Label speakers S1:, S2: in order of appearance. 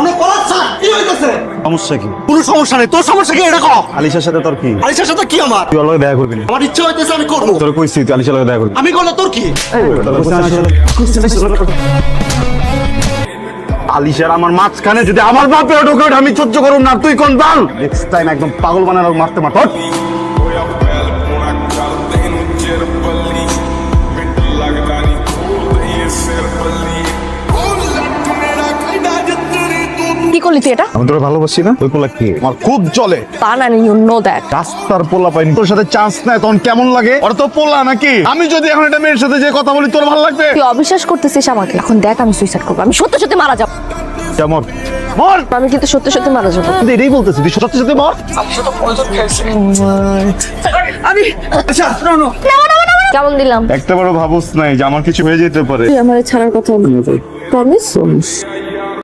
S1: অনেক পড়াচ্ছা কি হইতেছে?
S2: সমস্যা কি?
S1: কোনো সমস্যা নেই তোর সমস্যা কি? এটা কর
S2: আলিশার সাথে তোর কি?
S1: আলিশার সাথে কি আমার?
S2: তুই ওর দেখা করবি না।
S1: আমার ইচ্ছা হইতেছে আমি করব।
S2: তোর কইছি তুই আলিশার লগে দেখা করবি।
S1: আমি করলে তোর কি?
S2: আলিশার আমার মাঝখানে যদি আমার ঢোকে আমি সহ্য করুম না তুই কোন বাল? নেক্সট টাইম একদম পাগল বানানো মারতে মারতে
S3: করলি তুই এটা?
S2: আমি তোরা ভালোবাসি না? ওই পোলা কি? আমার খুব চলে
S3: তা না ইউ নো দ্যাট
S2: রাস্তার পোলা পাইনি। তোর সাথে চান্স নাই তখন কেমন লাগে? ওরা তো পোলা নাকি? আমি যদি এখন একটা মেয়ের সাথে যে কথা বলি তোর ভালো লাগবে?
S3: তুই অবিশ্বাস করতেছিস আমাকে? এখন দেখ আমি সুইসাইড করব। আমি সত্যি সত্যি মারা যাব।
S2: কেমন মর।
S3: আমি কিন্তু সত্যি সত্যি মারা যাব।
S2: তুই এটাই বলতেছি তুই সত্যি সত্যি মর?
S3: আমি কেমন দিলাম?
S2: একটা বড় ভাবুস নাই যে আমার কিছু হয়ে যেতে পারে।
S3: তুই আমার ছাড়ার কথা প্রমিস